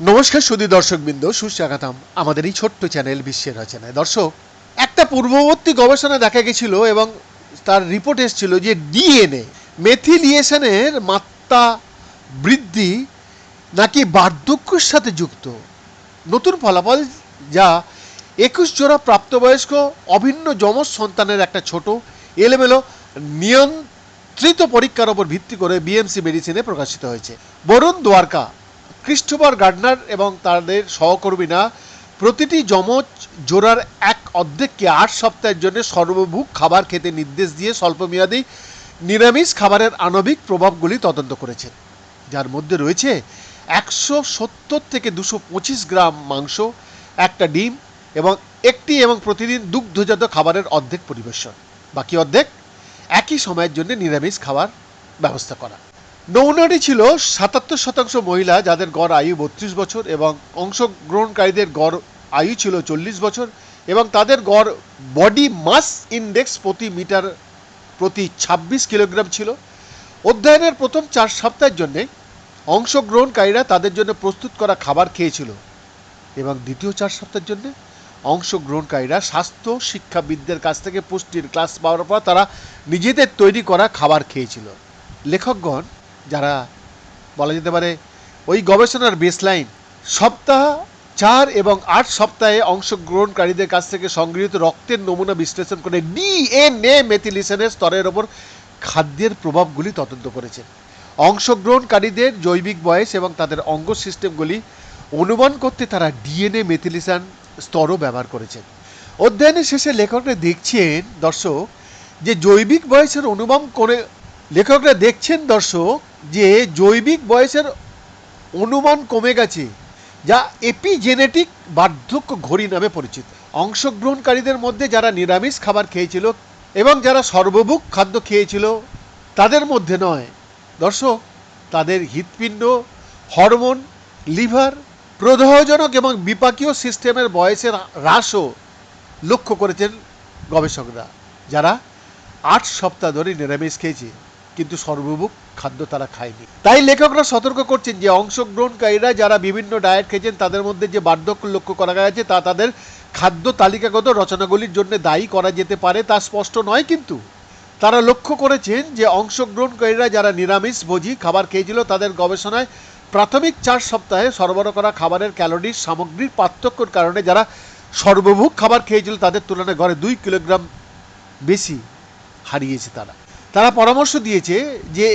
নমস্কার সুদী দর্শকবৃন্দ, সুস্বাগতম আমাদের এই ছোট্ট চ্যানেল বিশ্বের রচনায়। দর্শক, একটা পূর্ববর্তী গবেষণা দেখা গেছিল এবং তার রিপোর্ট এসেছিল যে ডিএনএ, মেথিলিয়েশনের মাত্রা বৃদ্ধি নাকি বার্ধক্যের সাথে যুক্ত? নতুন ফলাফল যা একুশ জোড়া প্রাপ্তবয়স্ক অভিন্ন যমজ সন্তানের একটা ছোট, এলোমেলো নিয়ন্ত্রিত পরীক্ষার ওপর ভিত্তি করে বিএমসি মেডিসিনে প্রকাশিত হয়েছে। বরুণ দ্বারকা, ক্রিস্টোফার গার্ডনার এবং তাদের সহকর্মীরা প্রতিটি যমজ জোড়ার এক অর্ধেককে আট সপ্তাহের জন্য সর্বভুক খাবার খেতে নির্দেশ দিয়ে স্বল্পমেয়াদী নিরামিষ খাবারের আণবিক প্রভাবগুলি তদন্ত করেছেন। যার মধ্যে রয়েছে একশো সত্তর থেকে দুশো পঁচিশ গ্রাম মাংস, একটা ডিম এবং একটি এবং প্রতিদিন দুগ্ধজাত খাবারের অর্ধেক পরিবেশন। বাকি অর্ধেক একই সময়ের জন্য নিরামিষ খাবার ব্যবস্থা করা। নমুনাটি ছিল সাতাত্তর শতাংশ মহিলা যাদের গড় আয়ু বত্রিশ বছর এবং অংশগ্রহণকারীদের গড় আয়ু ছিল চল্লিশ বছর এবং তাদের গড় বডি মাস ইন্ডেক্স প্রতি মিটার প্রতি ছাব্বিশ কিলোগ্রাম ছিল। অধ্যয়নের প্রথম চার সপ্তাহের জন্যে অংশগ্রহণকারীরা তাদের জন্য প্রস্তুত করা খাবার খেয়েছিল এবং দ্বিতীয় চার সপ্তাহের জন্য অংশগ্রহণকারীরা স্বাস্থ্য শিক্ষাবিদদের কাছ থেকে পুষ্টির ক্লাস পাওয়ার পর তারা নিজেদের তৈরি করা খাবার খেয়েছিল। লেখকগণ, যারা বলা যেতে পারে ওই গবেষণার বেসলাইন সপ্তাহ চার এবং আট সপ্তাহে অংশগ্রহণকারীদের কাছ থেকে সংগৃহীত রক্তের নমুনা বিশ্লেষণ করে ডিএনএ মেথিলিসেনের স্তরের ওপর খাদ্যের প্রভাবগুলি তদন্ত করেছেন অংশগ্রহণকারীদের জৈবিক বয়স এবং তাদের অঙ্গ সিস্টেমগুলি অনুমান করতে তারা ডিএনএ মেথিলিসান স্তরও ব্যবহার করেছেন। অধ্যয়নের শেষে লেখকরা দেখছেন, দর্শক, যে জৈবিক বয়সের অনুমান করে লেখকরা দেখছেন, দর্শক, যে জৈবিক বয়সের অনুমান কমে গেছে, যা এপিজেনেটিক বার্ধক্য ঘড়ি নামে পরিচিত। অংশগ্রহণকারীদের মধ্যে যারা নিরামিষ খাবার খেয়েছিল এবং যারা সর্বভুক খাদ্য খেয়েছিল, তাদের মধ্যে নয়। দর্শক, তাদের হৃৎপিণ্ড, হরমোন, লিভার প্রদাহজনক এবং বিপাকীয় সিস্টেমের বয়সের হ্রাসও লক্ষ্য করেছেন গবেষকরা, যারা আট সপ্তাহ ধরে নিরামিষ খেয়েছে, কিন্তু সর্বভুক খাদ্য তারা খায়নি। তাই লেখকরা সতর্ক করছেন যে অংশগ্রহণকারীরা যারা বিভিন্ন ডায়েট খেয়েছেন, তাদের মধ্যে যে বার্ধক্য লক্ষ্য করা গেছে, তা তাদের খাদ্য তালিকাগত রচনাগুলির জন্য দায়ী করা যেতে পারে তা স্পষ্ট নয়, কিন্তু তারা লক্ষ্য করেছেন যে অংশগ্রহণকারীরা যারা নিরামিষ ভোজি খাবার খেয়েছিল, তাদের গবেষণায় প্রাথমিক চার সপ্তাহে সরবরাহ করা খাবারের ক্যালোরির সামগ্রীর পার্থক্যর কারণে যারা সর্বভুক খাবার খেয়েছিল তাদের তুলনায় গড়ে দুই কিলোগ্রাম বেশি হারিয়েছে তারা। তারা পরামর্শ দিয়েছে যে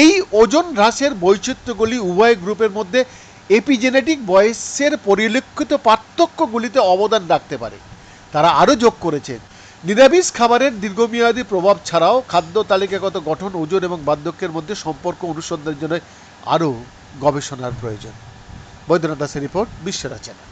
এই ওজন হ্রাসের বৈচিত্র্যগুলি উভয় গ্রুপের মধ্যে এপিজেনেটিক বয়সের পরিলক্ষিত পার্থক্যগুলিতে অবদান রাখতে পারে। তারা আরও যোগ করেছেন, নিরামিষ খাবারের দীর্ঘমেয়াদী প্রভাব ছাড়াও খাদ্য তালিকাগত গঠন, ওজন এবং বার্ধক্যের মধ্যে সম্পর্ক অনুসন্ধানের জন্য আরও গবেষণার প্রয়োজন। বৈদ্যনাথ দাসের রিপোর্ট বিশ্বরা রচনা